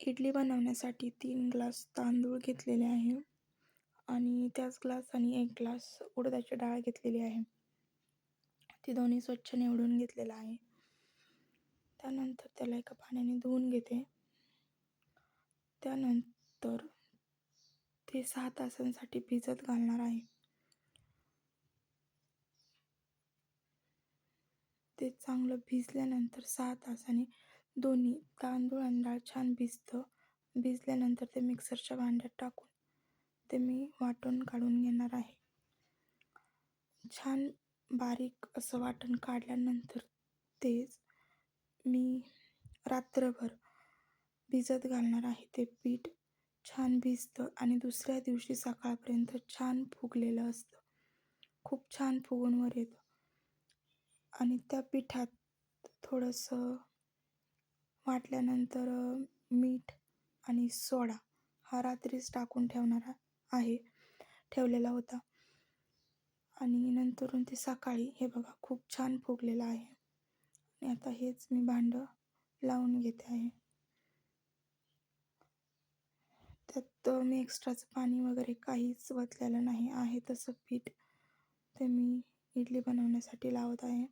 इडली बनवण्यासाठी तीन ग्लास तांदूळ घेतलेले आहे. आणि त्याच ग्लासाने एक ग्लास उडदाची डाळ घेतलेली आहे. ती दोन्ही स्वच्छ निवडून घेतलेलं आहे. त्यानंतर त्याला एका पाण्याने धुवून घेते. त्यानंतर ते सहा तासांसाठी भिजत घालणार आहे. ते चांगलं भिजल्यानंतर सहा तासाने दोन्ही तांदूळ आणि डाळ छान भिजतं भिजल्यानंतर ते मिक्सरच्या भांड्यात टाकून ते मी वाटण काढून घेणार आहे. छान बारीक असं वाटण काढल्यानंतर तेच मी रात्रभर भिजत घालणार आहे. ते पीठ छान भिजतं आणि दुसऱ्या दिवशी सकाळपर्यंत छान फुगलेलं असतं. खूप छान फुगून वर येतं. आणि त्या पिठात थोडंसं वाटल्यानंतर मीठ आणि सोडा हा रात्रीच टाकून ठेवणार आहे ठेवलेला होता. आणि नंतरून ते सकाळी हे बघा खूप छान फुगलेलं आहे. आणि आता हेच मी भांडं लावून घेते आहे. त्यात मी एक्स्ट्राचं पाणी वगैरे काहीच वतलेलं नाही. आहे तसं पीठ ते मी इडली बनवण्यासाठी लावत आहे.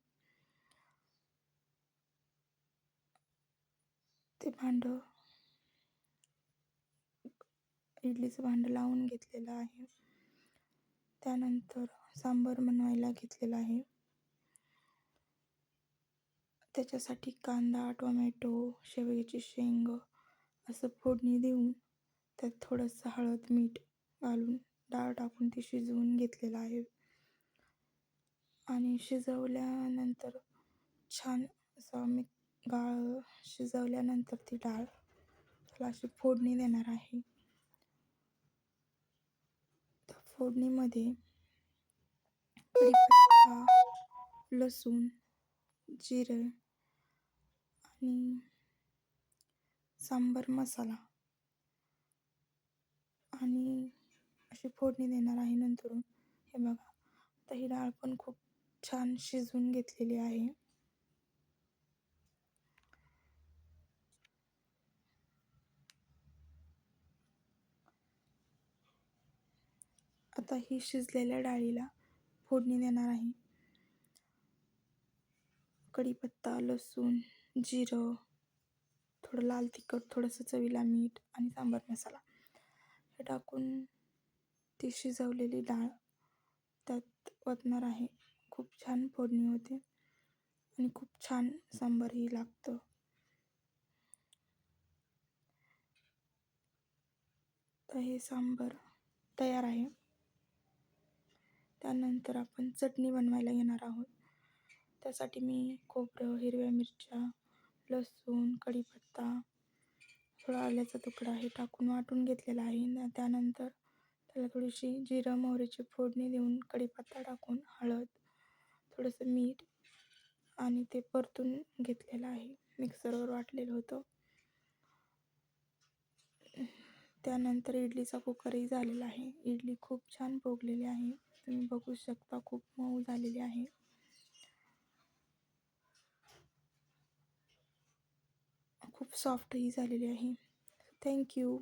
ते भांडं इडलीचं भांडं लावून घेतलेलं आहे. त्यानंतर सांबार बनवायला घेतलेला आहे. त्याच्यासाठी कांदा टोमॅटो शेवग्याची शेंग असं फोडणी देऊन त्यात थोडंसं हळद मीठ घालून डाळ टाकून ती शिजवून घेतलेलं आहे. आणि शिजवल्यानंतर छान असं मी डाळ शिजवल्यानंतर ती डाळ त्याला अशी फोडणी देणार आहे. त्या फोडणीमध्ये लसूण जिरे आणि सांबार मसाला आणि अशी फोडणी देणार आहे नंतर हे बघा आता ही डाळ पण खूप छान शिजवून घेतलेली आहे. आता ही शिजलेल्या डाळीला फोडणी देणार आहे. कढीपत्ता लसूण जिरं थोडं लाल तिखट थोडंसं चवीला मीठ आणि सांबार मसाला. हे टाकून ती शिजवलेली डाळ त्यात ओतणार आहे. खूप छान फोडणी होते आणि खूप छान सांबारही लागतं. तर हे सांबार तयार आहे. त्यानंतर आपण चटणी बनवायला घेणार आहोत. त्यासाठी मी खोबरं हिरव्या मिरच्या लसूण कढीपत्ता थोडा आल्याचा तुकडा हे टाकून वाटून घेतलेला आहे. त्यानंतर त्याला थोडीशी जिरं मोहरीची फोडणी देऊन कढीपत्ता टाकून हळद थोडंसं मीठ आणि ते परतून घेतलेलं आहे. मिक्सरवर वाटलेलं होतं. त्यानंतर इडलीचा कुकरही झालेला आहे. इडली खूप छान भोगलेली आहे. तुम्ही बघू शकता खूप मऊ झालेली आहे. खूप सॉफ्टही झालेली आहे. थँक्यू